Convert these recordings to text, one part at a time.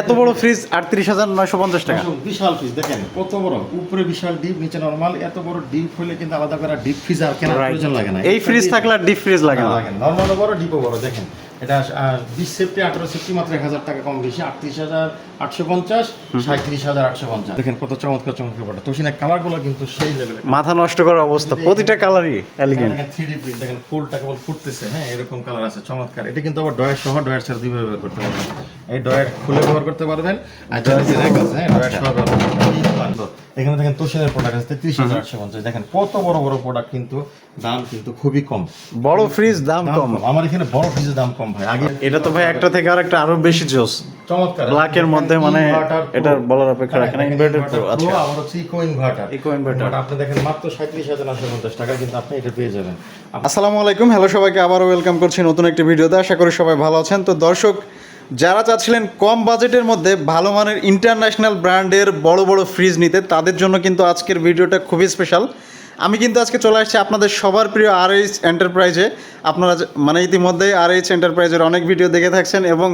এত বড় ফ্রিজ আটত্রিশ হাজার নয়শো পঞ্চাশ টাকা। বিশাল ফ্রিজ দেখেন কত বড়? উপরে বিশাল ডিপ নিচে নরমাল এত বড় ডিপ হলে কিন্তু আলাদা করে ডিপ ফ্রিজ আর কেনার প্রয়োজন লাগে না। এই ফ্রিজ থাকলে আর ডিপ ফ্রিজ লাগে না। নর্মালও বড় ডিপও বড় দেখেন। এটা বিশ সেফটি আঠারো সেফটি মাত্র এক হাজার টাকা কম বেশি আটত্রিশ হাজার আটশো পঞ্চাশ সাঁত্রিশ হাজার আটশো পঞ্চাশ। দেখেন কত চমৎকার চমৎকার পড়ে তো সিনা কালারগুলো কিন্তু সেই লেভেলে মাথা নষ্ট করার অবস্থা প্রতিটা কালারই এলিগেন্ট থ্রি ডি প্রিন্ট দেখেন ফুলটা কেবল ফুটতেছে হ্যাঁ এরকম কালার আছে চমৎকার। এটা কিন্তু আবার ডয়ার সহ ডয়ার ছাড়া দুইভাবে ব্যবহার করতে পারবেন। এই ডয়ার খুলে ব্যবহার করতে পারবেন আর যারা যে র্যাক আছে হ্যাঁ ডয়ার সহ ব্যবহার করতে পারবেন। এখানে দেখেন তোষের প্রোডাক্ট আছে তেত্রিশ হাজার আটশো পঞ্চাশ। দেখেন কত বড় বড় প্রোডাক্ট কিন্তু দাম কিন্তু খুবই কম। বড় ফ্রিজ দাম কম। আমার এখানে বড় ফ্রিজের দাম কম ভাই। আগে এটা তো ভাই একটা থেকে আর একটা আরও বেশি জোস। চমৎকার। ব্ল্যাকের মধ্যে মানে। এটার বলার অপেক্ষা রাখে না ইনভার্টার প্রো আচ্ছা। আবার হচ্ছে ইকো ইনভার্টার Eco inverter। আপনি দেখেন মাত্র সাঁত্রিশ হাজার নশো পঞ্চাশ টাকা কিন্তু আপনি এটা পেয়ে যাবেন। আসসালামু আলাইকুম হ্যালো সবাইকে আবারও ওয়েলকাম করছি নতুন একটি ভিডিওতে। আশা করি সবাই ভালো আছেন। তো দর্শক যারা চাচ্ছিলেন কম বাজেটের মধ্যে ভালো মানের ইন্টারন্যাশনাল ব্র্যান্ডের বড় বড় ফ্রিজ নিতে তাদের জন্য কিন্তু আজকের ভিডিওটা খুবই স্পেশাল আমি কিন্তু আজকে চলে আসছি আপনাদের সবার প্রিয় আর এইচ এন্টারপ্রাইজে আপনারা মানে ইতিমধ্যে আর এইচ এন্টারপ্রাইজের অনেক ভিডিও দেখে থাকছেন এবং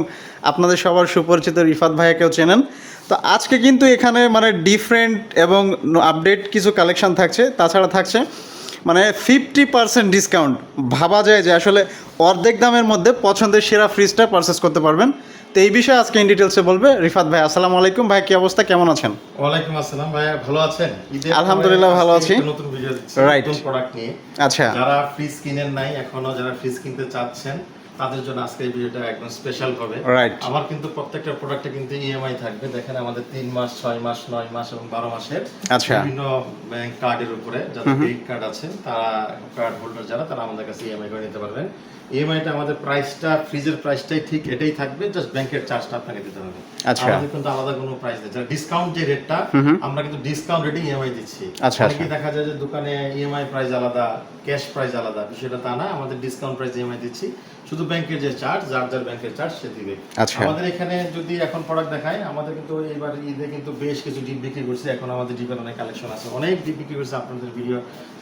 আপনাদের সবার সুপরিচিত রিফাত ভাইয়াকেও চেনেন। তো আজকে কিন্তু এখানে মানে ডিফারেন্ট এবং আপডেট কিছু কালেকশন থাকছে, তাছাড়া থাকছে মানে ফিফটি পার্সেন্ট ডিসকাউন্ট ভাবা যায় যে আসলে অর্ধেক দামের মধ্যে পছন্দের সেরা ফ্রিজটা পারচেস করতে পারবেন। তো এই বিষয়ে আজকে ইন ডিটেলসে বলবে। রিফাত ভাই আসসালামু আলাইকুম। ভাই কি অবস্থা? কেমন আছেন? ওয়ালাইকুম আসসালাম ভাই ভালো আছেন? আলহামদুলিল্লাহ ভালো আছি। নতুন ভিডিও দিচ্ছি নতুন প্রোডাক্ট নিয়ে। আচ্ছা। যারা ফ্রিজ কিনেন নাই এখনও যারা ফ্রিজ কিনতে চাচ্ছেন তাদের জন্য আজকে এই ভিডিওটা একদম স্পেশাল হবে. আমার কিন্তু প্রত্যেকটা প্রোডাক্টে কিন্তু ইএমআই থাকবে। দেখেন আমাদের তিন মাস ছয় মাস নয় মাস এবং বারো মাসের আচ্ছা। বিভিন্ন ব্যাংক কার্ডের উপরে যাদের ক্রেডিট কার্ড আছে তারা কার্ড হোল্ডার যারা তারা আমাদের কাছে ইএমআই করে নিতে পারবেন। ইএমআইটা আমাদের প্রাইসটা ফ্রিজের প্রাইসটাই ঠিক এটাই থাকবে জাস্ট ব্যাংকের চার্জটা আপনাকে দিতে হবে। আচ্ছা। আমাদের কিন্তু আলাদা কোনো প্রাইস নেই। যারা ডিসকাউন্ট যে রেটটা আমরা কিন্তু ডিসকাউন্ট রেটে ইএমআই দিচ্ছি। আচ্ছা, দেখা যায় যে দোকানে ইএমআই প্রাইস আলাদা ক্যাশ প্রাইস আলাদা বিষয়টা তা না। আমাদের ডিসকাউন্ট প্রাইস ইএমআই দিচ্ছি। শুধু ব্যাংকের যে চার্জ যার যার ব্যাংকের চার্জ সে দিবে। আচ্ছা। আমাদের এখানে যদি এখন প্রোডাক্ট দেখায় আমাদের কিন্তু এবার ঈদে কিন্তু বেশ কিছু ডিপ বিক্রি করছে। এখন আমাদের ডিপের অনেক কালেকশন আছে। অনেক ডিপ বিক্রি করছে। আপনাদের ভিডিও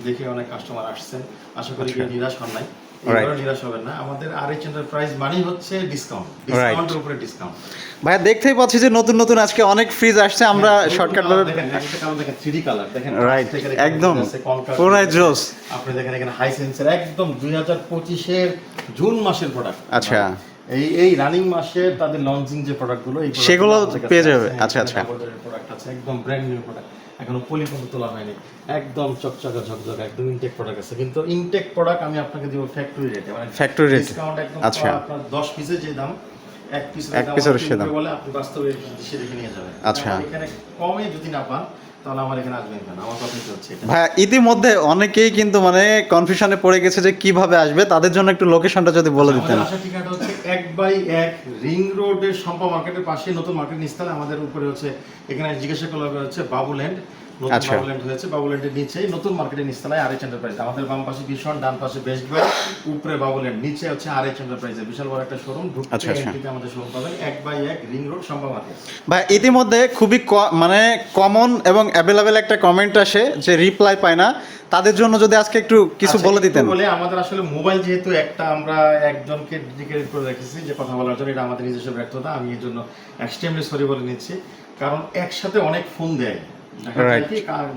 দেখে অনেক কাস্টমার আসছেন। আশা করি কেউ নিরাশ হন নাই। নিরাশ হবেন না। আমাদের আর এইচ মানেই হচ্ছে ডিসকাউন্ট ডিসকাউন্টের উপরে ডিসকাউন্ট ভাইয়া দেখতেই পাচ্ছি যে নতুন নতুন আজকে অনেক ফ্রিজ আসছে। আমরা শর্টকাট ভাবে দেখেন একটা কালার দেখেন 3D কালার দেখেন রাইট একদম। পুরাই জোস। আপনি দেখেন এখানে হাই সেন্সের একদম দুই হাজার জুন মাসের প্রোডাক্ট আচ্ছা। এই এই রানিং মাসে তাদের লঞ্চিং যে প্রোডাক্টগুলো সেগুলো পেয়ে যাবে। হ্যাঁ, আচ্ছা, আচ্ছা। double door এর product আছে একদম ব্র্যান্ড নিউ প্রোডাক্ট এখনও পলি পর্যন্ত তোলা হয়নি একদম চকচকে ঝকঝকে একদম ইনটেক প্রোডাক্ট আছে কিন্তু ইনটেক প্রোডাক্ট আমি আপনাকে দিব ফ্যাক্টরি রেটে মানে ফ্যাক্টরি rate। ডিসকাউন্ট একদম আচ্ছা। আপনার 10 পিসের যে দাম এক পিস এক পিসের সে দাম। বলে আপনি বাস্তবে সে দেখে নিয়ে যাবেন আচ্ছা। এখানে কমে যদি না পান তাহলে আমার এখানে আসবেন কেন আমার হচ্ছে ভাইয়া ইতিমধ্যে অনেকেই কিন্তু মানে কনফিউশনে পড়ে গেছে যে কীভাবে আসবে তাদের জন্য একটু লোকেশনটা যদি বলে দিতেন আসার ঠিকানাটা হচ্ছে এক বাই এক রিং রোডের সম্পা মার্কেটের পাশে নতুন মার্কেট নিস্তালে আমাদের উপরে হচ্ছে, এখানে জিজ্ঞাসা করা হচ্ছে বাবুল্যান্ড নতুন আচ্ছা। বাবুল্যান্ড হয়েছে বাবুল্যান্ডের নিচেই নতুন মার্কেটের নিস্তালায় আর এইচ এন্টারপ্রাইজ আমাদের বাম পাশে ভীষণ ডান পাশে বেস্ট বাই উপরে বাবুল্যান্ড নিচে হচ্ছে আর এইচ এন্টারপ্রাইজ বিশাল বড় একটা শোরুম আচ্ছা, আচ্ছা। আমাদের শোরুম পাবেন। এক বাই এক রিং রোড সম্পা মার্কেট ভাই ইতিমধ্যে খুবই মানে কমন এবং অ্যাভেলেবেল একটা কমেন্ট আসে যে রিপ্লাই পায় না। তাদের জন্য যদি আজকে একটু কিছু বলে দিতেন। বলে আমাদের আসলে মোবাইল যেহেতু একটা আমরা একজনকে ডেডিকেট করে রেখেছি যে কথা বলার জন্য এটা আমাদের নিজস্ব ব্যর্থতা আমি এর জন্য এক্সট্রিমলি সরি বলে নিচ্ছি। কারণ একসাথে অনেক ফোন দেয়।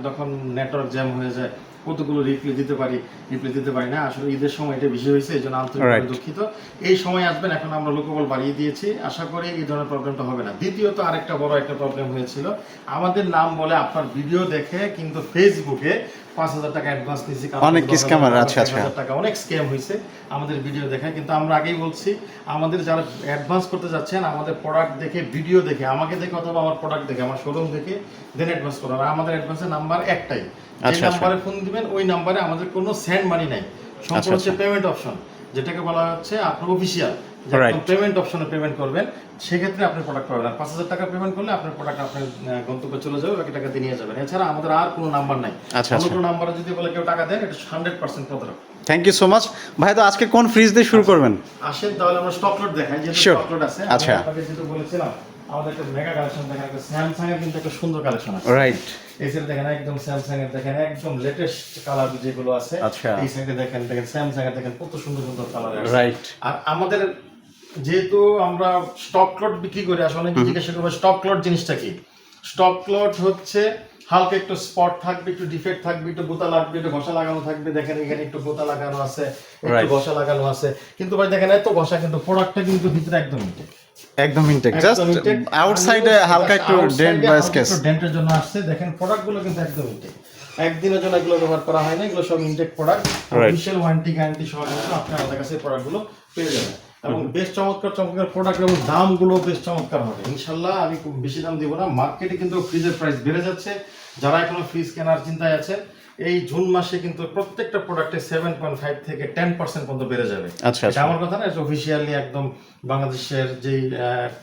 যখন নেটওয়ার্ক জ্যাম হয়ে যায় কতগুলো রিপ্লে দিতে পারি রিপ্লে দিতে পারি না আসলে ঈদের সময় এটা বেশি হয়েছে এই জন্য আন্তরিকভাবে দুঃখিত। এই সময় আসবেন এখন আমরা লোকবল বাড়িয়ে দিয়েছি। আশা করি এই ধরনের প্রবলেমটা হবে না। দ্বিতীয়ত আরেকটা বড় একটা প্রবলেম হয়েছিল। আমাদের নাম বলে আপনার ভিডিও দেখে কিন্তু ফেসবুকে পাঁচ হাজার টাকা অ্যাডভান্স নিয়েছি অনেক আচ্ছা, আচ্ছা। টাকা অনেক স্ক্যাম হয়েছে আমাদের ভিডিও দেখায় কিন্তু আমরা আগেই বলছি আমাদের যারা অ্যাডভান্স করতে যাচ্ছেন আমাদের প্রোডাক্ট দেখে ভিডিও দেখে আমাকে দেখে অথবা আমার প্রোডাক্ট দেখে আমার শোরুম দেখে দেন অ্যাডভান্স আমাদের অ্যাডভান্সের নাম্বার একটাই যে আচ্ছা, আচ্ছা। নাম্বারে ফোন দিবেন ওই নাম্বারে আমাদের কোনো সেন্ড মানি নাই সম্পূর্ণ হচ্ছে। পেমেন্ট অপশন যেটাকে বলা হচ্ছে আপনার অফিসিয়াল. পেমেন্ট অপশনে পেমেন্ট করবেন সেক্ষেত্রে আপনি প্রোডাক্ট পাবেন। আর পাঁচ হাজার টাকা পেমেন্ট করলে আপনার প্রোডাক্ট আপনার গন্তব্যে চলে যাবে বাকি টাকা দিয়ে নিয়ে যাবেন। এছাড়া আমাদের আর কোনো নাম্বার নাই। আচ্ছা, অন্য আচ্ছা। কোনো নাম্বারে যদি বলে কেউ টাকা দেন এটা হান্ড্রেড পার্সেন্ট প্রতারক থ্যাংক ইউ সো মাচ ভাই তো আজকে কোন ফ্রিজ দিয়ে শুরু করবেন? আসেন তাহলে আমরা স্টক লোড দেখাই যেহেতু Sure. স্টক লোড আছে। আচ্ছা। আপনাকে যেহেতু বলেছিলাম আমাদের একটা মেগা কালেকশন দেখেন একটা স্যামসাং এর কিন্তু একটা সুন্দর কালেকশন আছে। রাইট এই সাইডে দেখেন একদম স্যামসাং এর দেখেন একদম লেটেস্ট কালার যেগুলো আছে আচ্ছা। এই সাইডে দেখেন দেখেন স্যামসাং এর দেখেন কত সুন্দর সুন্দর কালার আছে। রাইট আর আমাদের যেহেতু আমরা স্টক লট বিক্রি করে আসলে অনেকে জিজ্ঞাসা করবে স্টক লট জিনিসটা কি? স্টক লট হচ্ছে হালকা একটু স্পট থাকবে একটু ডিফেক্ট থাকবে একটু বোতা লাগবে একটু ঘষা লাগানো থাকবে। দেখেন এখানে একটু বোতা লাগানো আছে একটু ঘষা লাগানো আছে। কিন্তু ভাই দেখেন এত ঘষা কিন্তু প্রোডাক্টটা কিন্তু ভিতরে একদম। একদম ইনটেক জাস্ট আউটসাইডে হালকা একটু ডেন্ট বা স্কেচ ডেন্টের জন্য আসছে। দেখেন প্রোডাক্টগুলো কিন্তু একদম ইনটেক একদিনের জন্য এগুলো ব্যবহার করা হয় না এগুলো সব Intech product. Official warranty guarantee সহ কিন্তু আপনি আমাদের কাছে প্রোডাক্টগুলো পেয়ে যাবেন। এবং বেশ চমৎকার চমৎকার প্রোডাক্ট এবং দামগুলো বেশ চমৎকার হবে। ইনশাল্লাহ আমি খুব বেশি দাম দিব না। মার্কেটে কিন্তু ফ্রিজের প্রাইস বেড়ে যাচ্ছে। যারা এখনও ফ্রিজ কেনার চিন্তায় আছেন এই জুন মাসে কিন্তু প্রত্যেকটা প্রোডাক্টে সেভেন পয়েন্ট ফাইভ থেকে টেন পার্সেন্ট পর্যন্ত বেড়ে যাবে। আচ্ছা, এটা আমার কথা না অফিসিয়ালি একদম বাংলাদেশের যে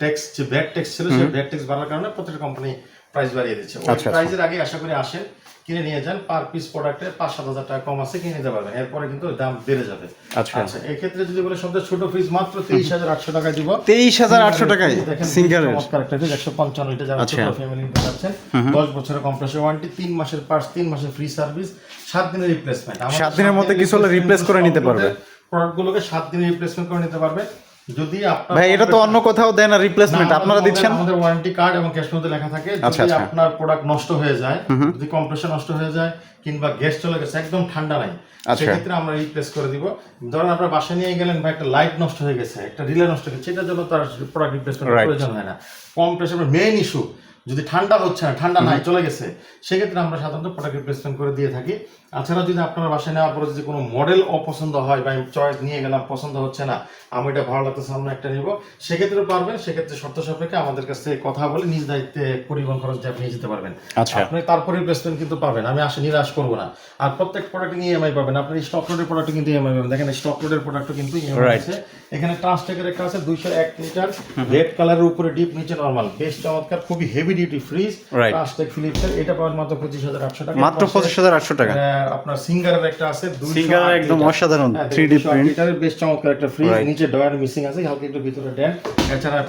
ট্যাক্স যে ব্যাড ট্যাক্স ছিল সেই ব্যাড ট্যাক্স বাড়ার কারণে প্রত্যেকটা কোম্পানি প্রাইস বাড়িয়ে দিচ্ছে। ওই আচ্ছা। প্রাইসের আগে আশা করি আসেন কিনে নিয়ে যান পার পিস প্রোডাক্টে পাঁচ সাত হাজার টাকা কম আছে কিনে নিতে পারবেন। এরপরে কিন্তু দাম বেড়ে যাবে। আচ্ছা। আচ্ছা এক্ষেত্রে যদি বলে সবচেয়ে ছোট ফ্রিজ মাত্র তেইশ হাজার আটশো টাকা দিব। তেইশ হাজার আটশো টাকায়? সিঙ্গারের। চমৎকার একটা ফ্রিজ একশো পঞ্চান্ন লিটার যারা আচ্ছা। ছোট ফ্যামিলি নিতে চাচ্ছেন দশ বছরের কম্প্রেসর ওয়ারেন্টি তিন মাসের পার্টস তিন মাসের ফ্রি সার্ভিস সাত দিনের রিপ্লেসমেন্ট সাত দিনের মধ্যে কিছু হলে রিপ্লেস করে নিতে পারবে। প্রোডাক্টগুলোকে সাত দিনের রিপ্লেসমেন্ট করে নিতে পারবে। যদি আপনার ভাই এটা তো অন্য কোথাও দেন না রিপ্লেসমেন্ট আপনারা দিচ্ছেন? আমাদের ওয়ারেন্টি কার্ড এবং ক্যাশ মধ্যে লেখা থাকে। আচ্ছা, যদি আচ্ছা। আপনার প্রোডাক্ট নষ্ট হয়ে যায় যদি কম্প্রেশন নষ্ট হয়ে যায় কিংবা গ্যাস চলে গেছে একদম ঠান্ডা নাই আচ্ছা। সেক্ষেত্রে আমরা রিপ্লেস করে দিব। ধরেন আপনার বাসায় নিয়ে গেলেন বা একটা লাইট নষ্ট হয়ে গেছে একটা রিলে নষ্ট হয়ে গেছে সেটার জন্য তার প্রোডাক্ট রিপ্লেসমেন্ট. প্রয়োজন হয় না। কম্প্রেশন মেইন ইস্যু যদি ঠান্ডা হচ্ছে না ঠান্ডা নাই চলে গেছে সেক্ষেত্রে আমরা সাধারণত প্রোডাক্ট রিপ্লেসমেন্ট করে দিয়ে থাকি। তাছাড়া যদি আপনার বাসায় নেওয়ার পরে যদি কোনো মডেল অপছন্দ হয় বা চয়েস নিয়ে গেলাম পছন্দ হচ্ছে না আমি এটা ভালো লাগতেছে আমরা একটা নিব সেক্ষেত্রে পারবেন সেক্ষেত্রে শর্ত সাপেক্ষে আমাদের কাছ থেকে কথা বলে নিজ দায়িত্বে পরিবহন খরচ দিয়ে আপনি নিয়ে যেতে পারবেন। আচ্ছা। আপনি তারপরে রিপ্লেসমেন্ট কিন্তু পাবেন আমি আসলে নিরাশ করব না। আর প্রত্যেক প্রোডাক্ট নিয়ে ইএমআই পাবেন আপনি স্টক রোডের প্রোডাক্ট কিন্তু ইএমআই পাবেন। দেখেন স্টক রোডের প্রোডাক্টও কিন্তু ইএমআই. আছে। এখানে ট্রান্সটেকের একটা আছে দুইশো এক লিটার রেড কালারের উপরে ডিপ নিচে নরমাল বেশ চমৎকার খুবই হেভি ডিউটি ফ্রিজ. ট্রান্সটেক ফিলিপসের এটা পাবেন মাত্র পঁচিশ হাজার আটশো টাকা। মাত্র পঁচিশ হাজার আটশো টাকা। আপনার সিঙ্গারের একটা আছে 208 সিঙ্গার একদম অসাধারণ হ্যাঁ, 3D 208 প্রিন্ট লিটারের বেশ চমৎকার একটা ফ্রিজ নিচে ডয়ার মিসিং আছে হালকা একটু ভিতরে ড্যান এছাড়া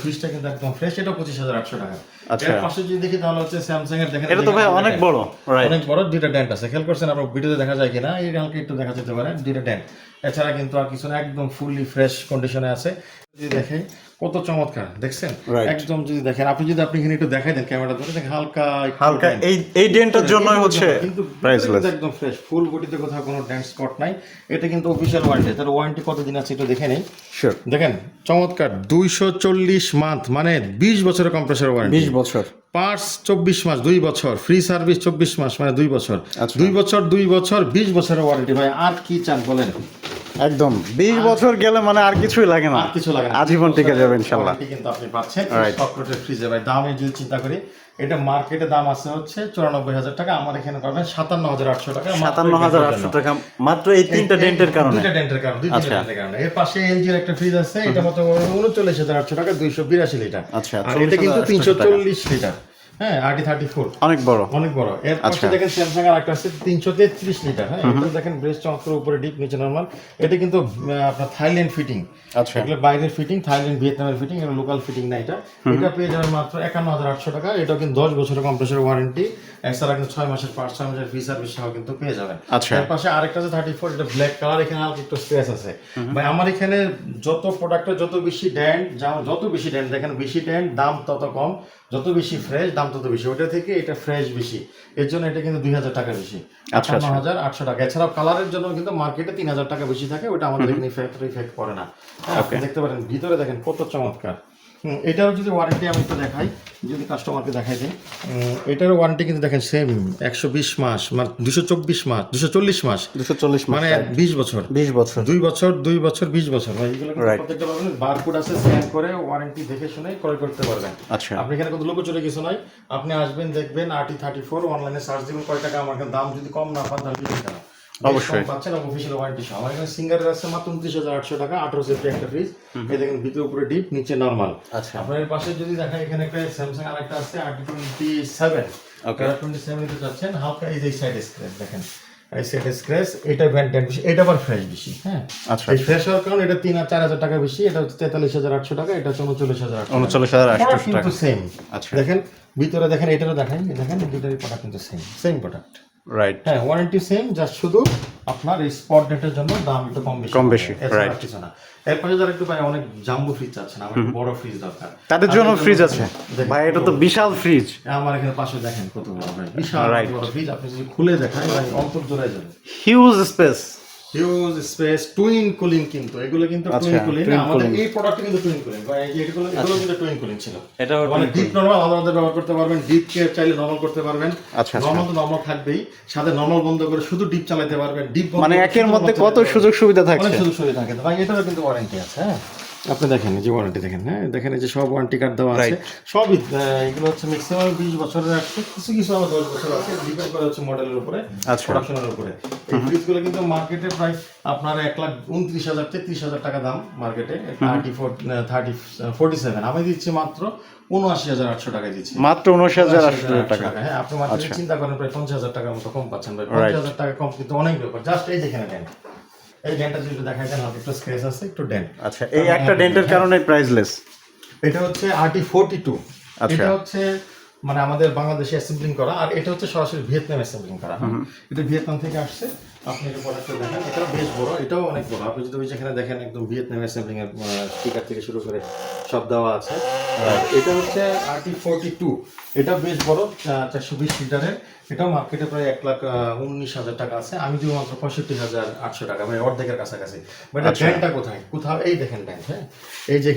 ফ্রিজটা কিন্তু একদম ফ্রেশ এটা পঁচিশ হাজার আটশো টাকা। আচ্ছা। পাশে যদি দেখি তাহলে হচ্ছে স্যামসাং এর দেখেন এটা তো ভাই অনেক বড় রাইট অনেক বড় দুইটা ডেন্ট আছে। খেয়াল করছেন আপনার ভিডিওতে দেখা যায় কিনা? এই হালকা একটু দেখা যেতে পারে দুইটা ডেন্ট এছাড়া কিন্তু আর কিছু না একদম ফুললি ফ্রেশ কন্ডিশনে আছে। যদি দেখেন কত চমৎকার দেখছেন? একদম যদি দেখেন আপনি যদি আপনি এখানে একটু দেখাই দেন ক্যামেরা ধরে দেখেন হালকা হালকা এই এই ডেন্টের জন্যই হচ্ছে কিন্তু প্রাইসলেস একদম ফ্রেশ ফুল বডিতে কোথাও কোনো ড্যান্স স্পট নাই। এটা কিন্তু অফিসিয়াল ওয়ারেন্টি তার ওয়ারেন্টি কত দিন আছে একটু দেখে নেই। শিওর দেখেন চমৎকার দুইশো চল্লিশ মান্থ মানে বিশ বছরের কম্প্রেসর ওয়ারেন্টি বিশ বছর। পার্টস চব্বিশ মাস দুই বছর। ফ্রি সার্ভিস চব্বিশ মাস মানে দুই বছর। আচ্ছা। দুই বছর দুই বছর বিশ বছরের ওয়ারেন্টি ভাই আর কি চান বলেন? একদম। বিশ বছর গেলে মানে আর কিছুই লাগে না। আর কিছু লাগে না। আজীবন টিকে যাবে ইনশাল্লাহ। কিন্তু আপনি পাচ্ছেন. চকলেটের ফ্রিজে ভাই দামে যদি চিন্তা করি এটা মার্কেটে দাম আছে হচ্ছে চুরানব্বই হাজার টাকা আমার এখানে পাবেন সাতান্ন হাজার আটশো টাকা সাতান্ন হাজার আটশো। টাকা মাত্র এই তিনটা ডেন্টের কারণে। দুইটা ডেন্টের কারণে দুই আচ্ছা। ডেন্টের কারণে। এর পাশে এলজির একটা ফ্রিজ আছে এটা মতো উনচল্লিশ হাজার আটশো টাকা দুইশো বিরাশি লিটার। আচ্ছা, আর এটা কিন্তু 40,800 তিনশো চল্লিশ লিটার। হ্যাঁ আরটি থার্টি ফোর অনেক বড়। অনেক বড়। এর পাশে আচ্ছা। দেখেন স্যামসাং আর একটা আছে তিনশো তেত্রিশ লিটার হ্যাঁ এটা দেখেন ব্রেস চমৎকার উপরে ডিপ নিচে নর্মাল এটা কিন্তু আপনার থাইল্যান্ড ফিটিং আচ্ছা। এগুলো বাইরের ফিটিং থাইল্যান্ড ভিয়েতনামের ফিটিং এগুলো লোকাল ফিটিং না এটা। এটা পেয়ে যাবেন মাত্র একান্ন হাজার আটশো টাকা। এটা কিন্তু দশ বছরের কম্প্রেসর ওয়ারেন্টি এছাড়া কিন্তু ছয় মাসের পাঁচ ছয় মাসের ফি সার্ভিস সহ কিন্তু পেয়ে যাবেন। আচ্ছা। এর পাশে আরেকটা আছে থার্টি ফোর এটা ব্ল্যাক কালার এখানে হালকা একটু স্পেস আছে। ভাই আমার এখানে যত প্রোডাক্টের যত বেশি ড্যান্ড যত বেশি ড্যান্ড দেখেন বেশি ড্যান্ড দাম তত কম। যত বেশি ফ্রেশ দাম তত বেশি। ওটা থেকে এটা ফ্রেশ বেশি। এর জন্য এটা কিন্তু দুই হাজার টাকা বেশি। আচ্ছা, আটান্ন হাজার আটশো টাকা। এছাড়াও কালারের জন্য কিন্তু মার্কেটে তিন হাজার টাকা বেশি থাকে। ওটা আমাদের এখানে ফ্যাক্টরি ইফেক্ট করে না। হ্যাঁ, আপনি দেখতে পারেন। ভিতরে দেখেন কত চমৎকার। এটারও যদি ওয়ারেন্টি আমি একটু দেখাই যদি কাস্টমারকে দেখাই দিই। এটারও ওয়ারেন্টি কিন্তু দেখেন সেম একশো বিশ মাস মানে দুশো চব্বিশ মাস দুশো চল্লিশ মাস। দুশো চল্লিশ মানে বিশ বছর। বিশ বছর। দুই বছর দুই বছর বিশ বছর. প্রত্যেকটা পাবেন বারকোড আছে স্ক্যান করে ওয়ারেন্টি দেখে শুনে ক্রয় করতে পারবেন। আচ্ছা। আপনি এখানে কোনো চলে কিছু নয় আপনি আসবেন দেখবেন আরটি থার্টি ফোর অনলাইনে সার্চ দিবেন কয় টাকা আমার দাম যদি কম না পান তাহলে অবশ্যই। বেশ পাচ্ছেন অফিসিয়াল ওয়ারেন্টি সহ। আমার এখানে সিঙ্গারের আছে মাত্র উনত্রিশ হাজার আটশো টাকা আঠারো সেফটি একটা ফ্রিজ এই দেখেন ভিতরে উপরে ডিপ নিচে নর্মাল আচ্ছা। আপনার পাশে যদি দেখা এখানে একটা স্যামসাং আর একটা আছে R T twenty seven Okay. Twenty seven নিতে চাচ্ছেন হালকা এই যে সাইড স্ক্র্যাচ দেখেন। এই সাইড স্ক্র্যাচ এটা ব্যান্ড বেশি এটা আবার ফ্রেশ বেশি হ্যাঁ? আচ্ছা। এই ফ্রেশ হওয়ার কারণে এটা তিন আর চার হাজার টাকা বেশি এটা হচ্ছে তেতাল্লিশ হাজার আটশো টাকা এটা হচ্ছে উনচল্লিশ হাজার উনচল্লিশ হাজার আটশো টাকা। সেম আচ্ছা। দেখেন ভিতরে দেখেন এটারও দেখেন দেখেন দুটারই প্রোডাক্ট কিন্তু সেম সেম প্রোডাক্ট রাইট হ্যাঁ ওয়ারেন্টি সেম জাস্ট শুধু আপনার এই স্পট ডেটের জন্য দাম একটু কম বেশি কম বেশি, রাইট কিছু না। এরপরে যারা একটু ভাই অনেক জাম্বো ফ্রিজ চাচ্ছেন আমার বড় ফ্রিজ দরকার। তাদের জন্য ফ্রিজ আছে। ভাই এটা তো বিশাল ফ্রিজ আমার এখানে পাশে দেখেন কত বড় ভাই বিশাল. বড় ফ্রিজ আপনি যদি খুলে দেখেন ভাই অন্তর জোড়ায় যাবে। Huge space huge space twin cooling কিন্তু এগুলো কিন্তু আচ্ছা, টুইন কুলিং আমাদের এই প্রোডাক্ট কিন্তু টুইন কুলিং বা এই যেগুলো এগুলো এগুলো কিন্তু টুইন কুলিং ছিল। এটা মানে ডিপ নরমাল আমাদের ব্যবহার করতে পারবেন। ডিপ কে চাইলে নরমাল করতে পারবেন। আচ্ছা, আচ্ছা। নরমাল তো নরমাল থাকবেই। সাথে নরমাল বন্ধ করে শুধু ডিপ চালাতে পারবেন। ডিপ মানে একের মধ্যে কত সুযোগ সুবিধা অনেক থাকছে? সুযোগ সুবিধা থাকে। ভাই এটারও কিন্তু ওয়ারেন্টি আছে হ্যাঁ? আপনি দেখেন এই যে ওয়ারেন্টি দেখেন হ্যাঁ? দেখেন এই যে সব ওয়ারেন্টি কার্ড দেওয়া আছে। সবই এগুলো হচ্ছে ম্যাক্সিমাম বিশ বছরের আছে কিছু কিছু আবার দশ বছর আছে ডিপেন্ড করে হচ্ছে মডেলের উপরে আচ্ছা। প্রোডাকশনের উপরে। এই ফ্রিজগুলো কিন্তু মার্কেটে প্রায় আপনার এক লাখ উনত্রিশ হাজার তেত্রিশ হাজার টাকা দাম মার্কেটে thirty four thirty forty seven আমি দিচ্ছি মাত্র উনআশি হাজার আটশো টাকা দিচ্ছি। মাত্র উনিশ হাজার আটশো টাকা। হ্যাঁ আপনি মার্কেটে চিন্তা করেন প্রায় পঞ্চাশ হাজার টাকার মতো কম পাচ্ছেন ভাই। পঞ্চাশ হাজার টাকা কম কিন্তু অনেক ব্যাপার। জাস্ট এই যেখানে ডেন্ট এই ডেন্টটা যদি একটু দেখা যায় হাতে একটু স্ক্র্যাচ আছে একটু ডেন্ট আচ্ছা এই একটা ডেন্টের কারণে প্রাইসলেস এটা হচ্ছে আরটি ফোরটি টু। এটা হচ্ছে মানে আমাদের বাংলাদেশে অ্যাসেম্বলিং করা আর এটা হচ্ছে সরাসরি ভিয়েতনাম অ্যাসেম্বলিং করা। হ্যাঁ? এটা ভিয়েতনাম থেকে আসছে। আপনি এটা প্রোডাক্টটা দেখেন। এটাও বেশ বড় এটাও অনেক বড়। আপনি যদি যেখানে দেখেন একদম ভিয়েতনাম অ্যাসেম্বলিং এর স্টিকার থেকে শুরু করে সব দেওয়া আছে। এটা হচ্ছে আরটি ফোরটি টু এটা বেশ বড় চারশো বিশ লিটারের। এটাও মার্কেটে প্রায় এক লাখ উনিশ হাজার টাকা আছে। আমি দিব মাত্র পঁয়ষট্টি হাজার আটশো টাকা মানে অর্ধেকের কাছাকাছি। বাট ড্যান্টটা কোথায়? কোথাও এই দেখেন হ্যাঁ? এই যে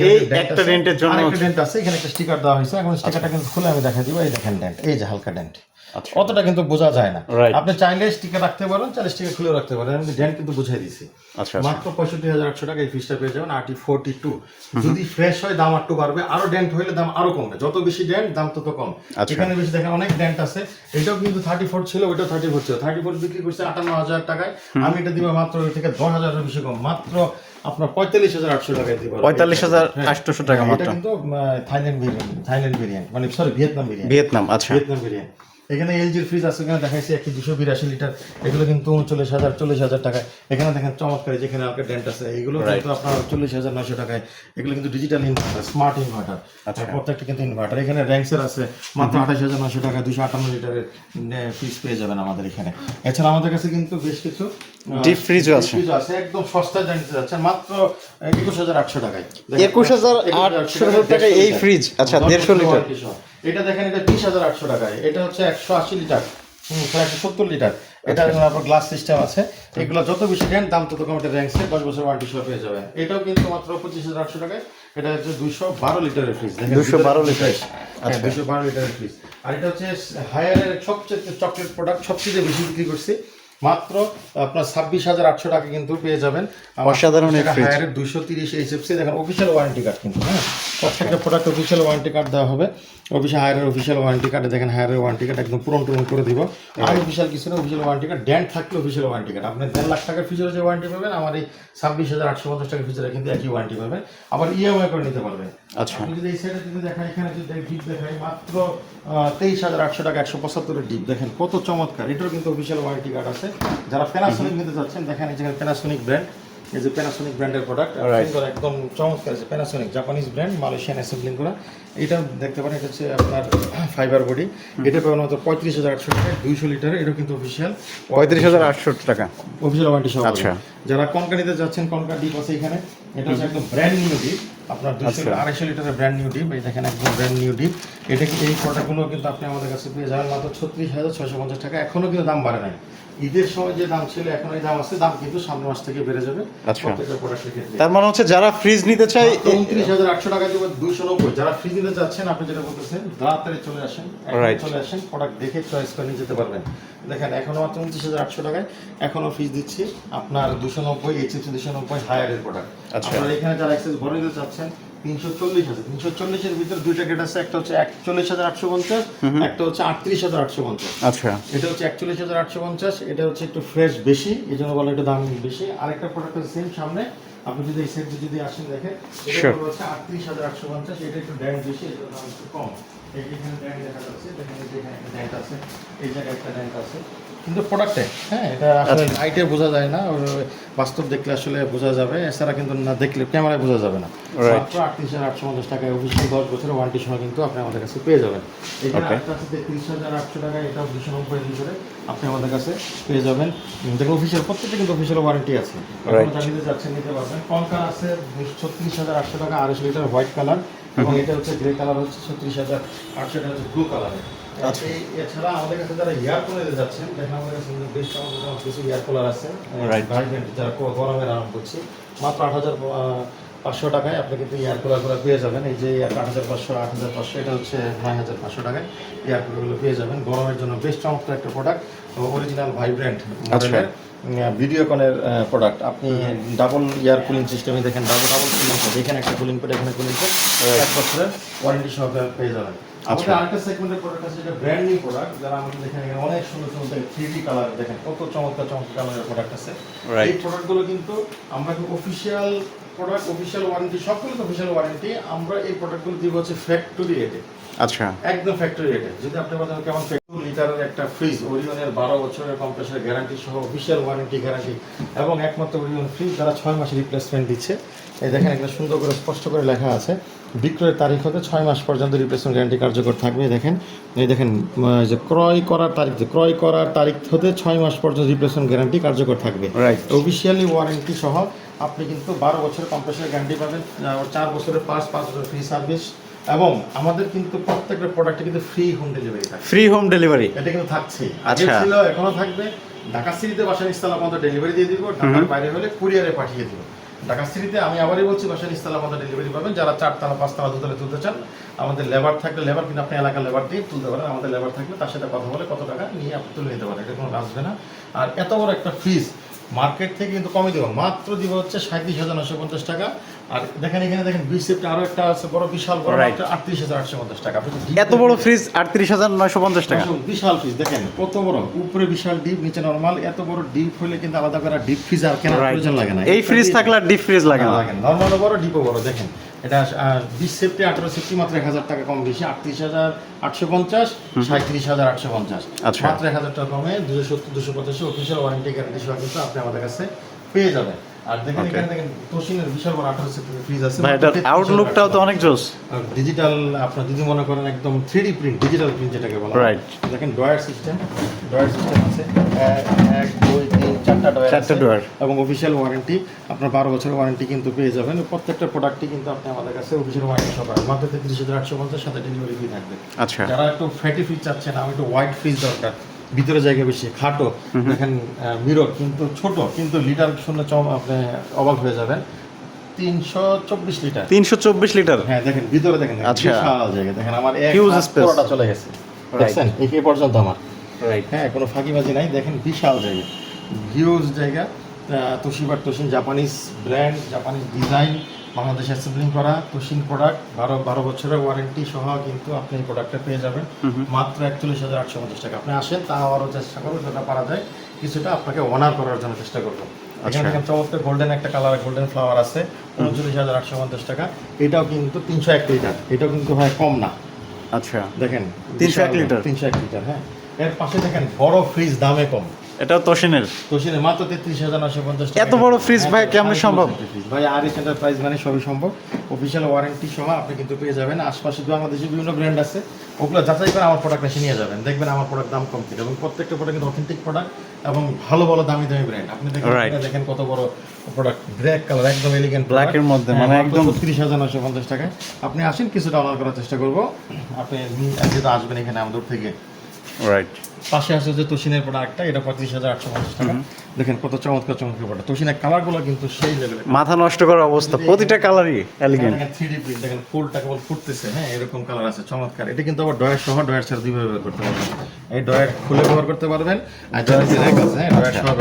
একটা। ডেন্টের জন্য ডেন্ট আছে। এখানে একটা স্টিকার দেওয়া হয়েছে। এখন স্টিকারটা কিন্তু খুলে আমি দেখা দিব। এই দেখেন ডেন্ট এই যে হালকা ডেন্ট আচ্ছা। অতটা কিন্তু বোঝা যায় না। আপনি চাইলে স্টিকার রাখতে পারেন চাইলে স্টিকার খুলে রাখতে পারেন। আমি ডেন্ট কিন্তু বুঝাই দিছি। আচ্ছা মাত্র পঁয়ষট্টি হাজার আটশো টাকা এই ফিসটা পেয়ে যাবেন আরটি ফোরটি টু। যদি ফ্রেশ হয় দাম একটু বাড়বে। আরও ডেন্ট হইলে দাম আরও কমবে। যত বেশি ডেন্ট দাম তত কম। আচ্ছা। এখানে বেশি দেখেন অনেক ডেন্ট আছে। এটাও কিন্তু থার্টি ফোর ছিল ওইটাও থার্টি ফোর ছিল। থার্টি ফোর বিক্রি করছে আটান্ন হাজার টাকায়। আমি এটা দিব মাত্র ওই থেকে দশ হাজারের বেশি কম। মাত্র আপনার পঁয়তাল্লিশ হাজার আটশো টাকায় দিব। পঁয়তাল্লিশ হাজার আটশোশো টাকা মাত্র। কিন্তু থাইল্যান্ড বিরিয়ানি থাইল্যান্ড বিরিয়ানি মানে সরি ভিয়েতনাম বিরিয়ানি। ভিয়েতনাম আচ্ছা। ভিয়েতনাম বিরিয়ানি। এখানে এলজির ফ্রিজ আছে এখানে দেখাইছি একটি দুশো বিরাশি লিটার এগুলো কিন্তু উনচল্লিশ হাজার চল্লিশ হাজার টাকায়। এখানে দেখেন চমৎকার যেখানে আপনার ডেন্ট আছে এগুলো কিন্তু আপনার চল্লিশ হাজার নয়শো টাকায়। এগুলো কিন্তু ডিজিটাল ইনভার্টার স্মার্ট ইনভার্টার আচ্ছা। প্রত্যেকটা কিন্তু ইনভার্টার এখানে র্যাঙ্কসের আছে মাত্র আঠাশ হাজার নয়শো টাকা দুশো আটান্ন লিটারের ফ্রিজ পেয়ে যাবেন আমাদের এখানে। এছাড়া আমাদের কাছে কিন্তু বেশ কিছু ডিপ আছে। ফ্রিজ আছে একদম সস্তায় জানিতে যাচ্ছেন মাত্র একুশ হাজার আটশো টাকায়। একুশ হাজার আটশো টাকায় এই ফ্রিজ আচ্ছা দেড়শো লিটার এটা দেখেন এটা তিরিশ হাজার আটশো টাকায়। এটা হচ্ছে একশো আশি লিটার। একশো সত্তর লিটার। এটা আপনার গ্লাস সিস্টেম আছে। এগুলো যত বেশি দেন দাম তত কম এটা র্যাঙ্কসে দশ বছর ওয়ারেন্টি সহ পেয়ে যাবে এটাও কিন্তু মাত্র পঁচিশ হাজার আটশো টাকায়। এটা হচ্ছে দুশো বারো লিটারের ফ্রিজ 212 লিটার। আচ্ছা। দুশো বারো লিটারের ফ্রিজ আর এটা হচ্ছে হায়ারের সবচেয়ে চকলেট প্রোডাক্ট সবচেয়ে বেশি বিক্রি করছি। মাত্র আপনার ছাব্বিশ হাজার আটশো টাকা কিন্তু পেয়ে যাবেন। অসাধারণ। হায়ারের দুশো তিরিশ এইচএফসি দেখেন অফিসিয়াল ওয়ারেন্টি কার্ড কিন্তু হ্যাঁ? প্রত্যেকটা প্রোডাক্ট অফিসিয়াল ওয়ারেন্টি কার্ড দেওয়া হবে। অফিসিয়াল হায়ারের অফিসিয়াল ওয়ারেন্টি কার্ডে দেখেন হায়ারের ওয়ারেন্টি কার্ড একদম পূরণ টুরন করে দিব। আর অফিসিয়াল কিছু না অফিসিয়াল ওয়ারেন্টি কার্ড ড্যান্ট থাকলে অফিসিয়াল ওয়ারেন্টি কার্ড আপনি দেড় লাখ টাকার ফিচারে যে ওয়ারেন্টি পাবেন আমার এই ছাব্বিশ হাজার আটশো পঞ্চাশ টাকার ফিচারে কিন্তু একই ওয়ারেন্টি পাবেন। আবার ইএমআই করে নিতে পারবেন। আচ্ছা। যদি এই সাইডে যদি দেখাই এখানে যদি দেখাই মাত্র তেইশ হাজার আটশো টাকা একশো পঁচাত্তরের ডিপ। দেখেন কত চমৎকার। এটারও কিন্তু অফিসিয়াল ওয়ারেন্টি কার্ড আছে। যারা প্যানাসোনিক নিতে চাচ্ছেন দেখেন যেখানে প্যানাসোনিক ব্র্যান্ড এই যে প্যানাসোনিক ব্র্যান্ডের প্রোডাক্ট একদম চমৎকার আছে Panasonic Japanese brand Malaysian assembling করা এটা দেখতে পারেন এটা হচ্ছে আপনার ফাইবার বডি এটা পাবেন মাত্র পঁয়ত্রিশ হাজার আটশো টাকা দুইশো লিটার এটা কিন্তু অফিসিয়াল পঁয়ত্রিশ হাজার আটশো টাকা। অফিসিয়াল ওয়ারেন্টি সহ। আচ্ছা। যারা কনকানিতে যাচ্ছেন কনকা ডিপ আছে এখানে এটা হচ্ছে একদম ব্র্যান্ড নিউ ডিপ আপনার দুশো আচ্ছা। আড়াইশো লিটারের ব্র্যান্ড নিউ ডিপ এই দেখেন একদম ব্র্যান্ড নিউ ডিপ এটা কি এই প্রোডাক্টগুলো কিন্তু আপনি আমাদের কাছে পেয়ে যাবেন মাত্র ছত্রিশ হাজার ছয়শো পঞ্চাশ টাকা। এখনও কিন্তু দাম বাড়ে নাই। ঈদের সময় যে দাম ছিল এখন এই দাম আছে দাম কিন্তু সামনের মাস থেকে বেড়ে যাবে আচ্ছা। প্রত্যেকটা প্রোডাক্টের ক্ষেত্রে। তার মানে হচ্ছে যারা ফ্রিজ নিতে চায় উনত্রিশ হাজার আটশো টাকা দিব দুইশো নব্বই যারা ফ্রিজ নিতে যাচ্ছেন আপনি যেটা বলতেছেন তাড়াতাড়ি চলে আসেন চলে আসেন প্রোডাক্ট দেখে চয়েস করে নিয়ে যেতে পারবেন। দেখেন এখনও মাত্র উনত্রিশ হাজার আটশো টাকায় এখনও ফ্রিজ দিচ্ছি আপনার দুশো নব্বই এইচএফসি দুশো নব্বই হায়ারের প্রোডাক্ট। আপনারা এখানে যারা এক্সেস নিতে চাচ্ছেন তিনশো চল্লিশ আছে তিনশো চল্লিশের ভিতরে দুইটা গ্রেড আছে একটা হচ্ছে একচল্লিশ হাজার আটশো পঞ্চাশ একটা হচ্ছে আটত্রিশ হাজার আটশো পঞ্চাশ। আচ্ছা। এটা হচ্ছে একচল্লিশ হাজার আটশো পঞ্চাশ এটা হচ্ছে একটু ফ্রেশ বেশি এই জন্য বলে একটু দাম বেশি। আরেকটা প্রোডাক্ট আছে সেম সামনে আপনি যদি এই যদি আসেন দেখেন এটা হচ্ছে আটত্রিশ হাজার আটশো পঞ্চাশ এটা একটু ড্যাম বেশি একটু কম। এখানে ড্যান্ট দেখা যাচ্ছে দেখেন এখানে একটা ড্যান্ট আছে এই জায়গায় একটা ড্যান্ট আছে। কিন্তু প্রোডাক্টে হ্যাঁ এটা আসলে লাইটে বোঝা যায় না বাস্তব দেখলে আসলে বোঝা যাবে এছাড়া কিন্তু না দেখলে ক্যামেরায় বোঝা যাবে না। মাত্র আটত্রিশ হাজার আটশো পঞ্চাশ টাকায় অফিসিয়াল দশ বছরের ওয়ারেন্টি সহ কিন্তু আপনি আমাদের কাছে পেয়ে যাবেন। এখানে একটা আছে তেত্রিশ হাজার আটশো টাকায় এটা দুশো নব্বই ভিতরে আপনি আমাদের কাছে পেয়ে যাবেন। দেখুন অফিসিয়াল প্রত্যেকটা কিন্তু অফিসিয়াল ওয়ারেন্টি আছে। নিতে যাচ্ছেন নিতে পারবেন। কনকার আছে ছত্রিশ হাজার আটশো টাকা আড়াইশো লিটার হোয়াইট কালার এবং এটা হচ্ছে গ্রে কালার হচ্ছে ছত্রিশ হাজার আটশো টাকা হচ্ছে ব্লু কালার আচ্ছা। এছাড়া আমাদের কাছে যারা ইয়ার কুলার যাচ্ছেন দেখেন আমাদের কাছে বেশ কিছু ইয়ার কুলার আছে ভাইব্রেন্ট যারা গরমের আরাম করছি। মাত্র আট হাজার পাঁচশো টাকায় আপনি কিন্তু এয়ার কুলারগুলো পেয়ে যাবেন। এই যে আট হাজার পাঁচশো আট হাজার পাঁচশো এটা হচ্ছে নয় হাজার পাঁচশো টাকায় এয়ার কুলারগুলো পেয়ে যাবেন। গরমের জন্য বেশ চমৎকার একটা প্রোডাক্ট অরিজিনাল ভাইব্রেন্ট মডেলের ভিডিওকনের প্রোডাক্ট আপনি ডাবল এয়ার কুলিং সিস্টেমে দেখেন ডাবল ডাবল কুলিং এখানে একটা কুলিং করে এখানে কুলিং করে এক বছরের ওয়ারেন্টি সহকারে পেয়ে যাবেন। আচ্ছা। আমাদের আরেকটা সেগমেন্টের প্রোডাক্ট আছে যেটা ব্র্যান্ড নিউ প্রোডাক্ট যারা আমাদের দেখেন এখানে অনেক সুন্দর সুন্দর থ্রি ডি কালার দেখেন কত চমৎকার চমৎকার কালারের প্রোডাক্ট আছে। এই প্রোডাক্টগুলো কিন্তু আমরা অফিসিয়াল প্রোডাক্ট অফিসিয়াল ওয়ারেন্টি সবগুলো অফিসিয়াল ওয়ারেন্টি আমরা এই প্রোডাক্টগুলো দিব হচ্ছে ফ্যাক্টরি রেটে আচ্ছা। একদম ফ্যাক্টরি রেটে যদি আপনি বলেন কেমন টু লিটারের একটা ফ্রিজ ওরিয়নের বারো বছরের কম্প্রেসার গ্যারান্টি সহ অফিসিয়াল ওয়ারেন্টি গ্যারান্টি এবং একমাত্র ওরিয়ন ফ্রিজ যারা ছয় মাসের রিপ্লেসমেন্ট দিচ্ছে এই দেখেন এখানে সুন্দর করে স্পষ্ট করে লেখা আছে। বিক্রয়ের তারিখ হতে ছয় মাস পর্যন্ত রিপ্লেসমেন্ট গ্যারান্টি কার্যকর থাকবে দেখেন। এই দেখেন যে ক্রয় করার তারিখ ক্রয় করার তারিখ হতে ছয় মাস পর্যন্ত রিপ্লেসমেন্ট গ্যারান্টি কার্যকর থাকবে। Right. অফিসিয়ালি ওয়ারেন্টি সহ আপনি কিন্তু বারো বছরের কম্প্রেসার গ্যারান্টি পাবেন চার বছরের পাঁচ পাঁচ বছর ফ্রি সার্ভিস এবং আমাদের কিন্তু প্রত্যেকটা প্রোডাক্টে কিন্তু ফ্রি হোম ডেলিভারি থাকে। ফ্রি হোম ডেলিভারি এটা কিন্তু থাকছে আগে আচ্ছা। ছিল এখনও থাকবে। ঢাকা সিটিতে বাসার ইস্তালা পর্যন্ত ডেলিভারি দিয়ে দিব। ঢাকার বাইরে হলে কুরিয়ারে পাঠিয়ে দিব। ঢাকা সিটিতে আমি আবারই বলছি বাসার ইস্তালা পর্যন্ত ডেলিভারি পাবেন। যারা চারতলা পাঁচতলা দুতলা তুলতে চান আমাদের লেবার থাকলে লেবার কিন্তু আপনি এলাকার লেবার দিয়ে তুলতে পারেন। আমাদের লেবার থাকলে তার সাথে কথা বলে কত টাকা নিয়ে আপনি তুলে নিতে পারেন। এটা কোনো আসবে না। আর এত বড় একটা ফিস মার্কেট থেকে কিন্তু কমে দিব। মাত্র দিব হচ্ছে সাঁত্রিশ হাজার নশো পঞ্চাশ টাকা। আর দেখেন এখানে দেখেন সেপ্টে আরও একটা আছে বড় বিশাল বড় Right. আটত্রিশ হাজার আটশো পঞ্চাশ টাকা। এত বড় ফ্রিজ আটত্রিশ হাজার নয়শো পঞ্চাশ টাকা। বিশাল ফ্রিজ দেখেন কত বড়। উপরে বিশাল ডিপ নিচে নরমাল এত বড় ডিপ হলে কিন্তু আলাদা করে ডিপ ফ্রিজ আর কেনার প্রয়োজন লাগে না। এই ফ্রিজ থাকলে ডিপ ফ্রিজ লাগে না। লাগে বড় ডিপও বড় দেখেন। এটা বিশ সেফটি আঠারো সেফটি মাত্র এক হাজার টাকা কম বেশি আটত্রিশ হাজার আটশো পঞ্চাশ সাঁত্রিশ হাজার আটশো পঞ্চাশ। আচ্ছা। মাত্র এক হাজার টাকা কমে দুশো সত্তর দুশো পঁচাশি অফিসিয়াল ওয়ারেন্টি গ্যারান্টি সহ কিন্তু আপনি আমাদের কাছে পেয়ে যাবেন। আর দেখেন এখানে দেখেন তোশিনের বিশাল বড় আঠারো সেফটি ফ্রিজ আছে। ভাই এটার আউটলুকটাও তো অনেক জোস। ডিজিটাল আপনার যদি মনে করেন একদম three D print digital print যেটাকে বলা। দেখেন ডয়ার সিস্টেম ডয়ার সিস্টেম আছে। এক, এক দুই তিন চারটা ডয়ার চারটা আছে। এবং অফিসিয়াল ওয়ারেন্টি আপনার বারো বছরের ওয়ারেন্টি কিন্তু পেয়ে যাবেন। প্রত্যেকটা প্রোডাক্টই কিন্তু আপনি আমাদের কাছে অফিসিয়াল ওয়ারেন্টি সব পাবেন। মাত্র তেত্রিশ হাজার আটশো পঞ্চাশ সাথে ডেলিভারি ফি থাকবে। আচ্ছা। যারা একটু ফ্যাটি ফ্রিজ চাচ্ছেন আমি একটু হোয়াইট ফ্রিজ দরকার। ভিতরে জায়গা বেশি খাটো দেখেন মিরর কিন্তু ছোট কিন্তু লিটার শুনে চম আপনি অবাক হয়ে যাবেন। তিনশো চব্বিশ লিটার। তিনশো চব্বিশ লিটার? হ্যাঁ দেখেন ভিতরে দেখেন আচ্ছা। বিশাল জায়গা। দেখেন আমার চলে গেছে। দেখছেন? এই পর্যন্ত আমার। রাইট হ্যাঁ কোনো ফাঁকিবাজি নাই। দেখেন বিশাল জায়গা। হিউজ জায়গা। তোশিবার তোশিন জাপানিজ ব্র্যান্ড জাপানিজ ডিজাইন বাংলাদেশে অ্যাসেম্বলিং করা তোশিন প্রোডাক্ট বারো বারো বছরের ওয়ারেন্টি সহ কিন্তু আপনি এই প্রোডাক্টটা পেয়ে যাবেন। মাত্র একচল্লিশ হাজার আটশো পঞ্চাশ টাকা। আপনি আসেন তা আরও চেষ্টা করব যেটা পারা যায় কিছুটা আপনাকে অনার করার জন্য চেষ্টা করব। আচ্ছা। এখানে দেখেন চমৎকার গোল্ডেন একটা কালার গোল্ডেন ফ্লাওয়ার আছে উনচল্লিশ হাজার আটশো পঞ্চাশ টাকা। এটাও কিন্তু তিনশো এক লিটার এটাও কিন্তু হয় কম না। আচ্ছা। দেখেন 301 লিটার। তিনশো এক লিটার হ্যাঁ। এর পাশে দেখেন বড় ফ্রিজ দামে কম। এটাও তোশিনের তো সেটা মাত্র তেত্রিশ হাজার নশো পঞ্চাশ এত বড় fridge ভাই কেমনে সম্ভব? ভাই আর এস এন্টারপ্রাইজ মানে সবই সম্ভব। অফিসিয়াল ওয়ারেন্টি সহ আপনি কিন্তু পেয়ে যাবেন। আশপাশে বাংলাদেশে বিভিন্ন ব্র্যান্ড আছে। ওগুলো যাচাই করে আমার প্রোডাক্ট এসে নিয়ে যাবেন। দেখবেন আমার প্রোডাক্ট দাম কম থেকে এবং প্রত্যেকটা প্রোডাক্ট কিন্তু অথেন্টিক প্রোডাক্ট এবং ভালো ভালো দামি দামি ব্র্যান্ড আপনি দেখেন এটা দেখেন কত বড় প্রোডাক্ট ব্ল্যাক কালার একদম এলিগেন্ট এর মধ্যে, মানে একদম- ছত্রিশ হাজার নশো পঞ্চাশ টাকায়। আপনি আসেন কিছুটা অনার করার চেষ্টা করব। আপনি যেহেতু আসবেন এখানে আমাদের থেকে রাইট পাশে আছে যে প্রোডাক্টটা এটা পঁয়ত্রিশ হাজার আটশো পঞ্চাশ টাকা। দেখেন কত চমৎকার চমৎকার প্রোডাক্ট তোষিনের কালারগুলো কিন্তু সেই লেভেলের মাথা নষ্ট করার অবস্থা প্রতিটা কালারই এলিগেন্ট থ্রি ডি প্রিন্ট দেখেন ফুলটা কেবল ফুটতেছে হ্যাঁ এরকম কালার আছে চমৎকার। এটা কিন্তু আবার ডয়ার সহ ডয়ার ছাড়া দুইভাবে ব্যবহার করতে পারবেন। এই ডয়ার খুলে ব্যবহার করতে পারবেন আর যারা আছে হ্যাঁ ডয়ার সহ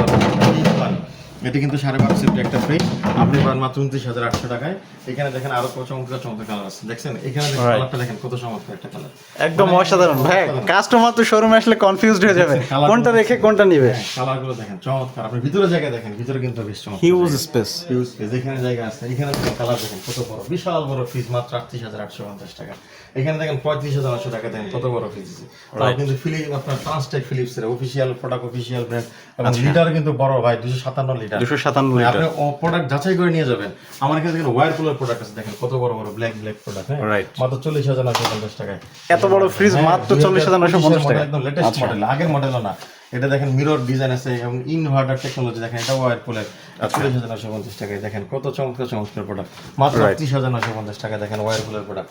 এটা কিন্তু সাড়ে বারো সেফটি একটা ফ্রি আপনি পান মাত্র উনত্রিশ হাজার আটশো টাকায়। এখানে দেখেন আরও চমৎকার চমৎকার কালার আছে। দেখছেন? এখানে কালারটা দেখেন কত চমৎকার একটা কালার একদম অসাধারণ। ভাই কাস্টমার তো শোরুমে আসলে কনফিউজড হয়ে যাবে। কোনটা রেখে কোনটা নিবে? কালারগুলো দেখেন চমৎকার। আপনি ভিতরে জায়গা দেখেন ভিতরে কিন্তু বেশ চমৎকার হিউজ। স্পেস হিউজ স্পেস এখানে জায়গা আছে এখানে কালার দেখেন কত বড়। বিশাল বড় ফ্রিজ মাত্র আটত্রিশ হাজার আটশো পঞ্চাশ টাকা। এখানে দেখেন পঁয়ত্রিশ হাজার নশো টাকা দেখেন কত বড় ফ্রিজ তাও কিন্তু ফিলিপ আপনার ট্রান্সটেক ফিলিপস এর অফিসিয়াল প্রোডাক্ট অফিসিয়াল ব্র্যান্ড এবং লিটার কিন্তু বড় ভাই দুশো সাতান্ন লিটার। দুশো সাতান্ন লিটার। আপনি প্রোডাক্ট যাচাই করে নিয়ে যাবেন। আমার এখানে দেখেন ওয়ার কুলার প্রোডাক্ট আছে দেখেন কত বড় বড় ব্ল্যাক ব্ল্যাক প্রোডাক্ট হ্যাঁ? Right. মাত্র চল্লিশ হাজার নশো পঞ্চাশ টাকায়। এত বড় ফ্রিজ হ্যাঁ, মাত্র চল্লিশ হাজার নশো পঞ্চাশ টাকা একদম লেটেস্ট মডেল আগের মডেলও না। এটা দেখেন মিরর ডিজাইন আছে এবং ইনভার্টার টেকনোলজি দেখেন এটা ওয়ার কুলার চল্লিশ হাজার নশো পঞ্চাশ টাকায়। দেখেন কত চমৎকার চমৎকার প্রোডাক্ট মাত্র. ত্রিশ হাজার নশো পঞ্চাশ টাকা দেখেন ওয়ার কুলার প্রোডাক্ট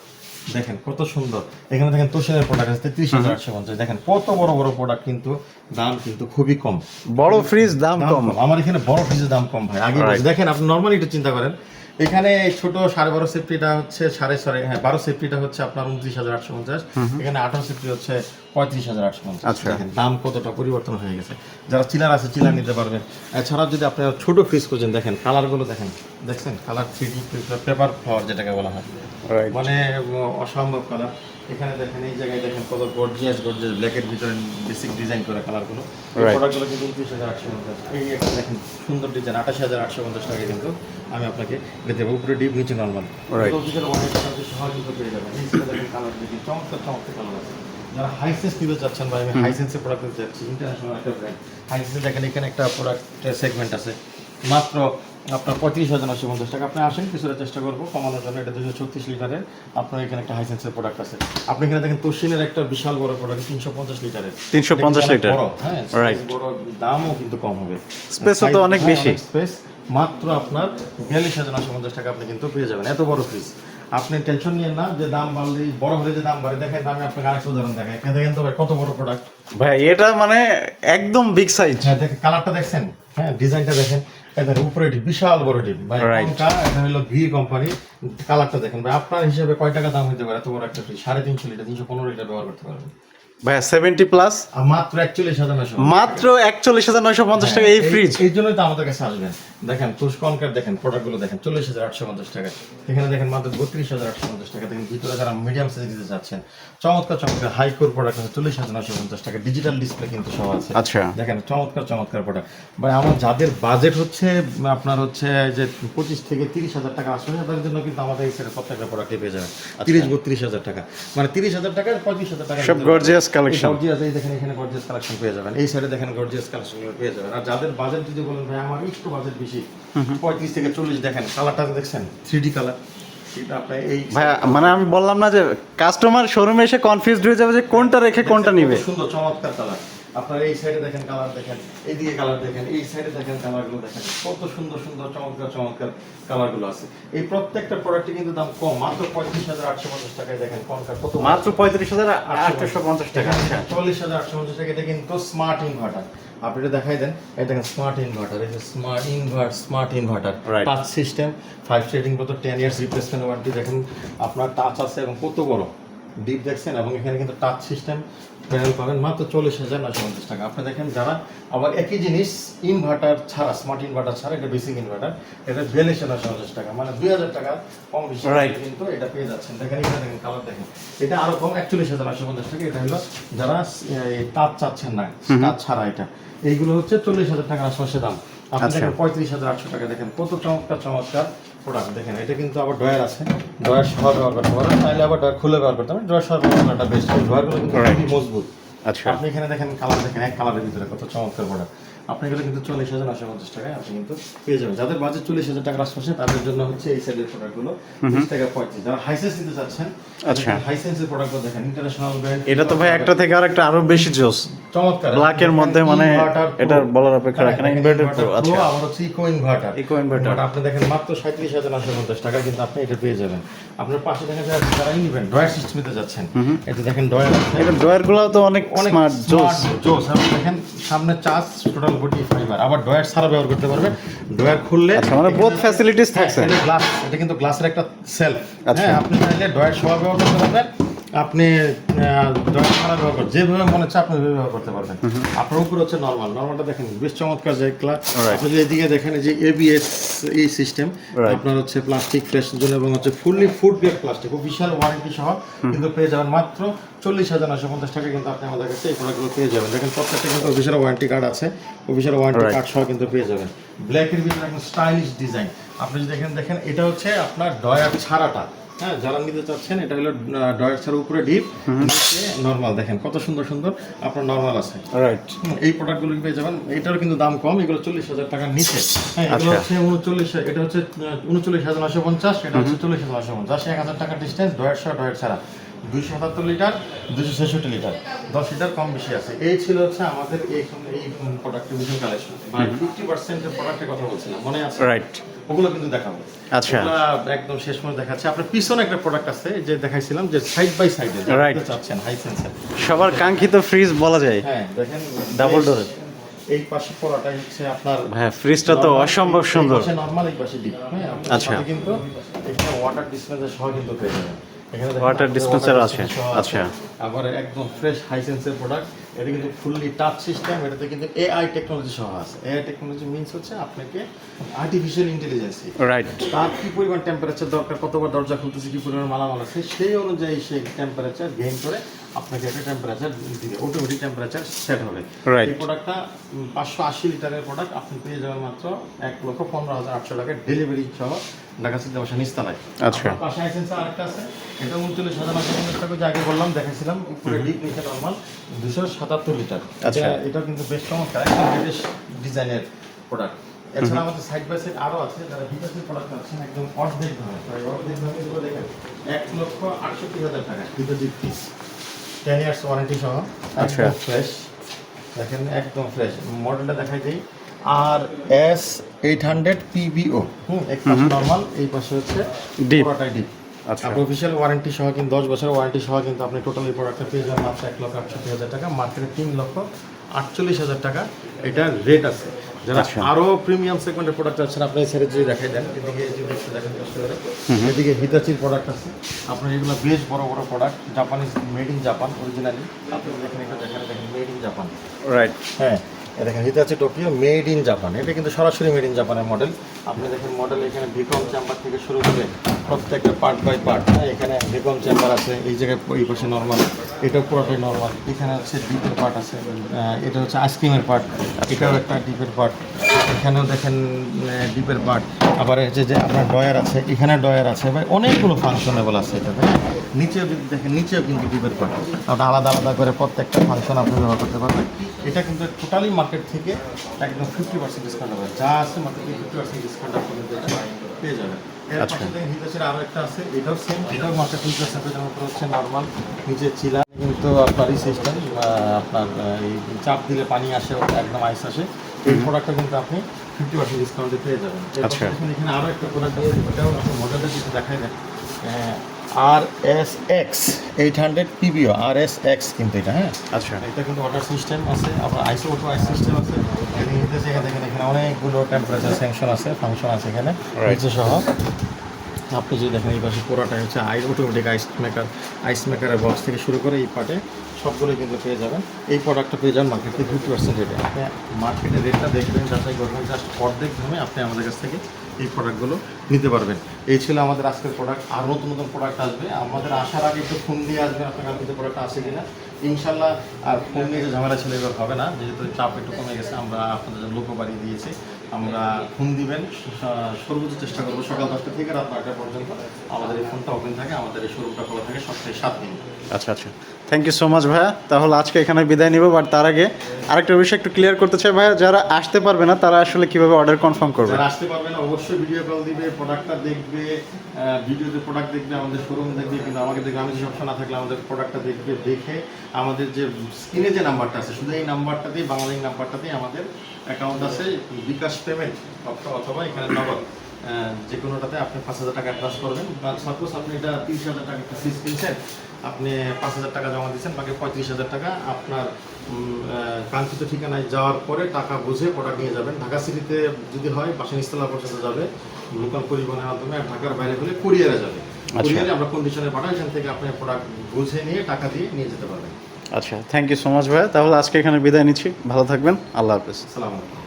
দেখেন কত সুন্দর। এখানে দেখেন তোষেনের প্রোডাক্ট আছে তেত্রিশ হাজার আটশো পঞ্চাশ। দেখেন কত বড় বড় প্রোডাক্ট কিন্তু দাম কিন্তু খুবই কম। বড় ফ্রিজ দাম কম। আমার এখানে বড় ফ্রিজের দাম কম ভাই আগে। দেখেন আপনি নর্মালি একটু চিন্তা করেন এখানে ছোট সাড়ে বারো সেফটিটা হচ্ছে সাড়ে সাড়ে হ্যাঁ বারো সেফটিটা হচ্ছে আপনার উনত্রিশ হাজার আটশো পঞ্চাশ। এখানে আঠারো সেফটি হচ্ছে পঁয়ত্রিশ হাজার আটশো পঞ্চাশ। আচ্ছা। দাম কতটা পরিবর্তন হয়ে গেছে। যারা চিলার আছে চিলার নিতে পারবেন এছাড়া যদি আপনারা ছোট ফ্রিজ করছেন দেখেন কালারগুলো দেখেন। দেখছেন? কালার থ্রি পেপার ফ্লাওয়ার যেটাকে বলা হয়। মানে অসম্ভব কালার এখানে দেখেন এই জায়গায় দেখেন কত গর্জিয়াস গর্জিয়াস ব্ল্যাকের ভিতরে বেসিক ডিজাইন করে কালারগুলো. প্রোডাক্টগুলো কিন্তু উনত্রিশ হাজার আটশো পঞ্চাশ। এই একটা দেখেন সুন্দর ডিজাইন আঠাশ হাজার আটশো পঞ্চাশ টাকা কিন্তু আমি আপনাকে এটা দেবো। উপরে ডিপ নিচে নর্মাল Right. সহজ কিন্তু পেয়ে যাবেন। দেখেন কালার দেখি চমৎকার চমৎকার কালার আছে। যারা হাইসেন্স নিতে চাচ্ছেন বা আমি হাইসেন্সের প্রোডাক্ট নিতে চাচ্ছি ইন্টারন্যাশনাল একটা ব্র্যান্ড হাইসেন্সে দেখেন এখানে একটা প্রোডাক্ট সেগমেন্ট আছে। মাত্র আপনার পঁয়ত্রিশ হাজার নশো পঞ্চাশ টাকা। আপনি আসেন কিছুটা চেষ্টা করব কমানোর জন্য। এটা দুশো ছত্রিশ লিটারের। আপনার এখানে একটা হাইসেন্সের প্রোডাক্ট আছে। আপনি এখানে দেখেন তোশিনের একটা বিশাল বড় প্রোডাক্ট তিনশো পঞ্চাশ লিটারের। তিনশো পঞ্চাশ লিটার। হ্যাঁ বড় দামও কিন্তু কম হবে। Space ও তো অনেক বেশি। স্পেস মাত্র আপনার বিয়াল্লিশ হাজার নশো পঞ্চাশ টাকা আপনি কিন্তু পেয়ে যাবেন। এত বড় ফ্রিজ আপনি টেনশন নিয়ে না যে দাম বাড়লে বড় হলে যে দাম বাড়ে দেখেন আমি আপনাকে আরেকটা উদাহরণ দেখাই। এখানে দেখেন তো ভাই কত বড় প্রোডাক্ট ভাই এটা মানে একদম বিগ সাইজ হ্যাঁ দেখেন কালারটা দেখছেন? হ্যাঁ ডিজাইনটা দেখেন। এটা উপরে ডিপ বিশাল বড় ডিপ ভাই. কোনটা এটা হলো ভি কোম্পানি কালারটা দেখেন। ভাই আপনার হিসেবে কয় টাকা দাম হতে পারে? এত বড় একটা ফ্রিজ সাড়ে তিনশো লিটার তিনশো পনেরো লিটার ব্যবহার করতে পারবেন। ভাই সেভেন্টি প্লাস মাত্র একচল্লিশ হাজার নশো মাত্র একচল্লিশ হাজার নয়শো পঞ্চাশ টাকা এই ফ্রিজ এই জন্যই তো আমাদের কাছে আসবেন। দেখেন তুষ্কনকার দেখেন প্রোডাক্টগুলো দেখেন চল্লিশ হাজার আটশো পঞ্চাশ টাকা। এখানে দেখেন মাত্র বত্রিশ হাজার আটশো পঞ্চাশ টাকা। দেখেন ভিতরে যারা মিডিয়াম সাইজ দিতে চাচ্ছেন চমৎকার চমৎকার হাই কোর প্রোডাক্ট আছে চল্লিশ হাজার নশো পঞ্চাশ টাকা। ডিজিটাল ডিসপ্লে কিন্তু আছে। আচ্ছা। দেখেন চমৎকার চমৎকার প্রোডাক্ট ভাই আমার যাদের বাজেট হচ্ছে আপনার হচ্ছে যে পঁচিশ থেকে তিরিশ হাজার টাকা আসলে তাদের জন্য কিন্তু আমাদের এই সেটের প্রত্যেকটা প্রোডাক্টে পেয়ে যাবেন। তিরিশ বত্রিশ হাজার টাকা। মানে তিরিশ হাজার টাকা পঁয়ত্রিশ হাজার টাকা সব গর্জিয়াস কালেকশন গর্জিয়াস এই দেখেন এখানে গর্জিয়াস কালেকশন পেয়ে যাবেন। এই সাইডে দেখেন গর্জিয়াস কালেকশন পেয়ে যাবেন। আর যাদের বাজেট যদি বলেন ভাই আমার একটু বাজেট বেশি। পঁয়ত্রিশ থেকে চল্লিশ দেখেন কালারটা দেখছেন? থ্রি কালার এটা এই ভাই মানে আমি বললাম না যে কাস্টমার শোরুমে এসে কনফিউজড হয়ে যাবে যে কোনটা রেখে কোনটা নিবে। সুন্দর চমৎকার কালার আপনার এই সাইডে দেখেন কালার দেখেন এইদিকে কালার দেখেন এই সাইডে দেখেন কালারগুলো দেখেন। কত সুন্দর সুন্দর চমৎকার চমৎকার কালারগুলো আছে। এই প্রত্যেকটা প্রোডাক্টে কিন্তু দাম কম মাত্র পঁয়ত্রিশ হাজার আটশো পঞ্চাশ টাকায় দেখেন কত মাত্র পঁয়ত্রিশ হাজার আটশো পঞ্চাশ টাকা চল্লিশ হাজার আটশো পঞ্চাশ টাকা এটা কিন্তু স্মার্ট ইনভার্টার আপনি এটা দেখাই দেন এটা দেখেন স্মার্ট ইনভার্টার এই smart invert smart inverter. Touch system five rating কত টেন ইয়ার্স রিপ্লেসমেন্ট ওয়ারেন্টি দেখেন আপনার টাচ আছে এবং কত বড়। ডিপ দেখছেন এবং এখানে কিন্তু টাচ সিস্টেম প্যানেল পাবেন। মাত্র চল্লিশ হাজার নশো পঞ্চাশ টাকা। আপনি দেখেন যারা আবার একই জিনিস ইনভার্টার ছাড়া স্মার্ট ইনভার্টার ছাড়া এটা বেসিক ইনভার্টার এটা বিয়াল্লিশ হাজার নশো পঞ্চাশ টাকা। মানে দুই হাজার টাকা কম বেশি Right. কিন্তু এটা পেয়ে যাচ্ছেন। দেখেন এখানে দেখেন কালার দেখেন। এটা আরও কম একচল্লিশ হাজার আটশো পঞ্চাশ টাকা। এটা হলো যারা টাচ চাচ্ছেন না টাচ ছাড়া এটা। এইগুলো হচ্ছে চল্লিশ হাজার টাকার আশপাশে দাম। আপনি আচ্ছা। দেখেন পঁয়ত্রিশ হাজার আটশো টাকা দেখেন। কত চমৎকার চমৎকার। প্রোডাক্ট দেখেন এটা কিন্তু আবার ড্রয়ার আছে। ডয়ার সহ ব্যবহার করতে পারেন তাহলে আবার ডয়ার খুলে ব্যবহার করতে পারেন। ডয়ার সহ ব্যবহার করাটা বেস্ট ডয়ারগুলো কিন্তু খুবই মজবুত। আচ্ছা। আপনি এখানে দেখেন কালার দেখেন এক কালারের ভিতরে কত চমৎকার প্রোডাক্ট আপনি এগুলো কিন্তু চল্লিশ হাজার নশো পঞ্চাশ টাকায় আপনি কিন্তু পেয়ে যাবেন। যাদের বাজেট চল্লিশ হাজার টাকার আশপাশে তাদের জন্য হচ্ছে এই সাইডের প্রোডাক্টগুলো বিশ টাকা পঁয়ত্রিশ। যারা হাইসেন্স নিতে চাচ্ছেন আচ্ছা। হাইসেন্সের প্রোডাক্টগুলো দেখেন ইন্টারন্যাশনাল ব্র্যান্ড এটা তো ভাই একটা থেকে আর একটা আরও বেশি জোস। চমৎকার। ব্ল্যাকের মধ্যে মানে। এটার বলার অপেক্ষা রাখে না হ্যাঁ, ইনভার্টার প্রো আচ্ছা। আবার হচ্ছে ইকো ইনভার্টার Eco inverter। আপনি দেখেন মাত্র সাঁত্রিশ হাজার নশো পঞ্চাশ টাকা কিন্তু আপনি এটা পেয়ে যাবেন। আপনার পাশে দেখেন যারা যারা নিবেন ডয়ার সিস্টেম নিতে যাচ্ছেন এটা দেখেন ডয়ার এটা ডয়ার গুলাও তো অনেক অনেক স্মার্ট জোস। জোস। আপনি দেখেন সামনে চার্জ টোটাল বডি ফাইবার। আবার ডয়ার ছাড়া ব্যবহার করতে পারবে। ডয়ার খুললে আচ্ছা মানে বোথ ফ্যাসিলিটিস থাকছে। গ্লাস এটা কিন্তু গ্লাসের একটা সেলফ আচ্ছা। হ্যাঁ আপনি চাইলে ডয়ার সহ ব্যবহার করতে পারবেন। আপনি যেভাবে মনে হচ্ছে আপনি ব্যবহার করতে পারবেন। আপনার উপরে হচ্ছে নর্মাল নর্মালটা দেখেন বেশ চমৎকার যে ক্লাস আপনি যদি এদিকে দেখেন যে এবিএস এই সিস্টেম আপনার হচ্ছে প্লাস্টিক ফ্রেশ জন্য এবং হচ্ছে fully food grade plastic official warranty সহ কিন্তু পেয়ে যাবেন মাত্র চল্লিশ হাজার নশো পঞ্চাশ টাকা কিন্তু আপনি আমাদের কাছে এই প্রোডাক্টগুলো পেয়ে যাবেন। দেখেন প্রত্যেকটা কিন্তু অফিসিয়াল ওয়ারেন্টি কার্ড আছে অফিসিয়াল ওয়ারেন্টি কার্ড সহ কিন্তু পেয়ে যাবেন। ব্ল্যাকের ভিতরে একদম স্টাইলিশ ডিজাইন আপনি যদি দেখেন দেখেন এটা হচ্ছে আপনার ডয়ার ছাড়াটা। হ্যাঁ যারা নিতে চাচ্ছেন এটা হলো ডয়ার ছাড়া উপরে ডিপ নর্মাল দেখেন কত সুন্দর সুন্দর আপনার নর্মাল আছে। রাইট এই প্রোডাক্টগুলো পেয়ে যাবেন এটারও কিন্তু দাম কম এগুলো চল্লিশ হাজার টাকার নিচে। হ্যাঁ এগুলো আচ্ছা। হচ্ছে উনচল্লিশ এটা হচ্ছে উনচল্লিশ হাজার নশো পঞ্চাশ এটা হচ্ছে চল্লিশ হাজার নশো পঞ্চাশ এক হাজার টাকার ডিস্টেন্স ডয়ের ডয়ের ছাড়া। দুইশো সাতাত্তর লিটার দুশো ছেষট্টি লিটার দশ লিটার কম বেশি আছে। এই ছিল হচ্ছে আমাদের এই এই প্রোডাক্টের বিজন কালেকশন ফিফটি পার্সেন্টের প্রোডাক্টের কথা বলছিলাম মনে আছে? রাইট ওগুলো কিন্তু দেখাবো। আচ্ছা। একদম শেষ পর্যন্ত দেখাচ্ছে। আপনার পিছনে একটা প্রোডাক্ট আছে যে দেখাইছিলাম যে সাইড বাই সাইডে Right. চাচ্ছেন হাই সেন্সার সবার কাঙ্ক্ষিত ফ্রিজ বলা যায়। হ্যাঁ দেখেন Double বেশ- এই পাশে পড়াটা হচ্ছে আপনার হ্যাঁ ফ্রিজটা তো অসম্ভব সুন্দর। নরমাল এই পাশে ডিপ হ্যাঁ আচ্ছা। কিন্তু এখানে ওয়াটার ডিসপেন্সার সহ কিন্তু পেয়ে যাবেন। dispenser water আছে, আচ্ছা। আবার একদম ফ্রেশ হাই সেন্সের প্রোডাক্ট এটা কিন্তু ফুললি টাচ সিস্টেম এটাতে কিন্তু এআই টেকনোলজি সহ আছে। এআই টেকনোলজি মিনস হচ্ছে আপনাকে আর্টিফিশিয়াল ইন্টেলিজেন্স রাইট তার কি পরিমাণ টেম্পারেচার দরকার কতবার দরজা খুলতেছে কি পরিমাণ মালামাল আছে সেই অনুযায়ী সে টেম্পারেচার গেইন করে আপনাকে একটা টেম্পারেচার দিবে অটোমেটিক টেম্পারেচার সেট হবে। এই প্রোডাক্টটা পাঁচশো আশি লিটারের প্রোডাক্ট আপনি পেয়ে যাবেন মাত্র এক লক্ষ পনেরো হাজার আটশো টাকা ডেলিভারি সহ ঢাকা সিদ্ধ বাসা নিস্তালায়। আচ্ছা। পাশে আইসেন্সা আরেকটা আছে এটা উনচল্লিশ হাজার নশো পঞ্চাশ টাকা যে আগে বললাম দেখাইছিলাম উপরে ডিপ নিচে নর্মাল দুশো সাতাত্তর লিটার। আচ্ছা। এটা- কিন্তু বেশ চমৎকার একদম ব্রিটিশ ডিজাইনের প্রোডাক্ট এছাড়া আমাদের সাইড বাই সাইড আরও আছে যারা বিকাশের প্রোডাক্ট আছেন একদম অর্ধেক দামে অর্ধেক দামে দেখেন এক লক্ষ আটষট্টি হাজার টাকা deposit fees ten years warranty সহ। আচ্ছা। ফ্রেশ দেখেন একদম ফ্রেশ মডেলটা দেখাই দিই। R S eight hundred P B O হুম এক পাশে নর্মাল এই পাশে হচ্ছে। পুরোটাই ডিপ আচ্ছা। অফিসিয়াল ওয়ারেন্টি সহ কিন্তু দশ বছরের ওয়ারেন্টি সহ কিন্তু আপনি টোটাল এই প্রোডাক্টটা পেয়ে যাবেন মাত্র এক লক্ষ আটষট্টি হাজার টাকা। মার্কেটে তিন লক্ষ আটচল্লিশ হাজার টাকা। এটা রেট আছে। যারা আচ্ছা। আরও প্রিমিয়াম সেগমেন্টের প্রোডাক্ট আছেন আপনি ছেড়ে যদি দেখাই দেন এদিকে যদি দেখেন কষ্ট করে এদিকে হিতাচির প্রোডাক্ট আছে। আপনার এগুলো বেশ বড় বড় product Japanese made in Japan originally আপনি দেখেন এটা দেখেন দেখেন মেড ইন জাপান রাইট হ্যাঁ দেখেন Hitachi Tokyo made in Japan এটা কিন্তু সরাসরি মেড ইন জাপানের মডেল আপনি দেখেন মডেল এখানে ভিকম চেম্বার থেকে শুরু করে প্রত্যেকটা পার্ট বাই পার্ট হ্যাঁ এখানে ভিকম চেম্বার আছে, এই জায়গায় এই পাশে নর্মাল এটা পুরোটাই নর্মাল এখানে হচ্ছে ডিপের পার্ট আছে এটা হচ্ছে আইসক্রিমের পার্ট এটাও একটা ডিপের পার্ট এখানেও দেখেন ডিপের পার্ট আবার এই যে আপনার ডয়ার আছে, এখানে ডয়ার আছে, ভাই, অনেকগুলো ফাংশনেবল আছে হ্যাঁ নিচেও যদি দেখেন, নিচেও কিন্তু ডিপের পার্ট আপনার আলাদা আলাদা করে প্রত্যেকটা ফাংশন আপনি ব্যবহার করতে পারবেন, এটা কিন্তু টোটালি মার্কেট থেকে একদম ফিফটি পার্সেন্ট ডিসকাউন্ট হবে, যা আছে মাত্র ফিফটি পার্সেন্ট ডিসকাউন্ট আপনি পেয়ে যাবেন। আচ্ছা। হিতাচের আরও একটা আছে এটাও সেম এটাও মার্কেট ফিফটি পার্সেন্ট যেমন হচ্ছে নর্মাল নিচে চিলা কিন্তু আপনারই সিস্টেম আপনার এই চাপ দিলে পানি আসে একদম আইস আসে এই প্রোডাক্টটা কিন্তু আপনি ফিফটি পার্সেন্ট ডিসকাউন্টে পেয়ে যাবেন। আচ্ছা। এখানে আরও একটা প্রোডাক্ট আছে এটাও আপনি মডেলটা যদি দেখাই দেন। R S X eight hundred P B O R S X কিন্তু এটা হ্যাঁ? আচ্ছা। এটা কিন্তু ওয়াটার সিস্টেম আছে আবার আইসো অটো আইস সিস্টেম আছে। এখানে এখানে দেখেন এখানে অনেকগুলো টেম্পারেচার স্যাংশন আছে ফাংশন আছে এখানে নিচে সহ। আপনি যদি দেখেন এই পাশে পুরোটাই হচ্ছে ice automatic ice maker ice মেকারের box থেকে শুরু করে এই পার্টে সবগুলোই কিন্তু পেয়ে যাবেন। এই প্রোডাক্টটা পেয়ে যাবেন মার্কেট ফিফটি পার্সেন্ট রেটে আপনি মার্কেটের রেটটা দেখবেন যাচাই করবেন জাস্ট অর্ধেক দামে আপনি আমাদের কাছ থেকে এই প্রোডাক্টগুলো নিতে পারবেন। এই ছিল আমাদের আজকের প্রোডাক্ট আর নতুন নতুন প্রোডাক্ট আসবে। আমাদের আসার আগে একটু ফোন দিয়ে আসবেন আপনার কাছে প্রোডাক্ট আছে কিনা। ইনশাল্লাহ আর ফোন নিয়ে যে ঝামেলা ছিল এবার হবে না। যেহেতু চাপ একটু কমে গেছে, আমরা আপনাদের লোকও বাড়িয়ে দিয়েছি। আমরা ফোন দিবেন। সর্বোচ্চ চেষ্টা করব সকাল দশটা থেকে রাত নয়টা পর্যন্ত। আমাদের এই ফোনটা ওপেন থাকে আমাদের এই শোরুমটা খোলা থাকে সপ্তাহে সাত দিন। আচ্ছা আচ্ছা। থ্যাংক ইউ সো মাচ ভাইয়া। তাহলে আজকে এখানে বিদায় নিব বাট তার আগে আরেকটা বিষয় একটু ক্লিয়ার করতে চাই। ভাইয়া যারা আসতে পারবে না তারা আসলে কীভাবে অর্ডার কনফার্ম করবে? যারা আসতে পারবে না অবশ্যই ভিডিও কল দিবে প্রোডাক্টটা দেখবে ভিডিওতে প্রোডাক্ট দেখবে আমাদের শোরুম দেখবে কিন্তু আমাকে দেখবে আমি যে অপশন না থাকলে আমাদের প্রোডাক্টটা দেখবে দেখে আমাদের যে স্ক্রিনে যে নাম্বারটা আছে শুধু এই নাম্বারটা দিয়ে বাংলা নাম্বারটা দিয়ে আমাদের অ্যাকাউন্ট আছে বিকাশ পেমেন্ট অথবা এখানে নগদ যে কোনোটাতে আপনি পাঁচ হাজার টাকা অ্যাডভান্স করবেন বা সাপোজ আপনি এটা তিরিশ হাজার টাকা একটা ফিস কিনছেন আপনি পাঁচ হাজার টাকা জমা দিচ্ছেন বাকি পঁয়ত্রিশ হাজার টাকা আপনার কাঙ্ক্ষিত ঠিকানায় যাওয়ার পরে টাকা বুঝে প্রোডাক্ট নিয়ে যাবেন। ঢাকা সিটিতে যদি হয় বাসা নিস্তলা পর্যন্ত যাবে লোকাল পরিবহনের মাধ্যমে ঢাকার বাইরে হলে কুরিয়ারে যাবে। কুরিয়ারে আমরা কন্ডিশনে পাঠাই এখান থেকে আপনি প্রোডাক্ট বুঝে নিয়ে টাকা দিয়ে নিয়ে যেতে পারবেন। আচ্ছা থ্যাংক ইউ সো মাচ ভাইয়া। তাহলে আজকে এখানে বিদায় নিচ্ছি। ভালো থাকবেন। আল্লাহ হাফেজ। আলাইকুম।